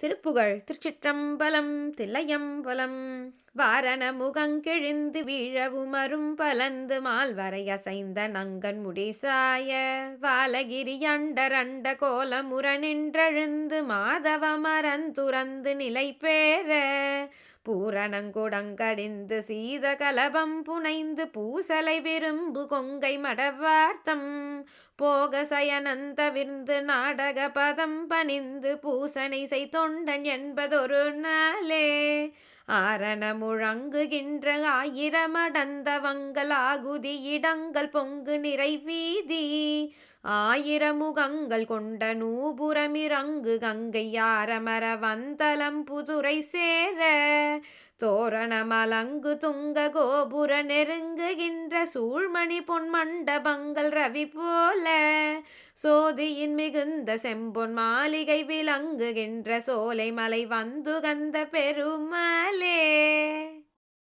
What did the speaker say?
திருப்புகழ் திருச்சிற்றம்பலம் தில்லையம்பலம். வாரண முகங்கெழுந்து வீழவும் அரும் பலந்து மால்வரை அசைந்த நங்கன் முடிசாய வாலகிரி அண்டரண்ட கோலமுற நின்றெழுந்து மாதவ மரந்துறந்து நிலை பேர பூரணங்குடங்கடிந்து சீத கலபம் புனைந்து பூசலை விரும்பு கொங்கை மடவார்த்தம். போக சயனந்த விருந்து நாடக பதம் பணிந்து பூசனை செய் தொண்டன் என்பதொரு நாளே. ஆரண ஆயிரமடந்தவங்களாகுதி இடங்கள் பொங்கு நிறைவீதி. ஆயிரமுகங்கள் கொண்ட நூபுரமிறங்கு கங்கை ஆரமர வந்தலம் புதுரை சேர. தோரணமலங்கு துங்க கோபுர நெருங்குகின்ற சூழ்மணி பொன் மண்டபங்கள் ரவி போல. சோதியின் மிகுந்த செம்பொன் மாளிகை விளங்குகின்ற சோலை மலை வந்துகந்த பெருமை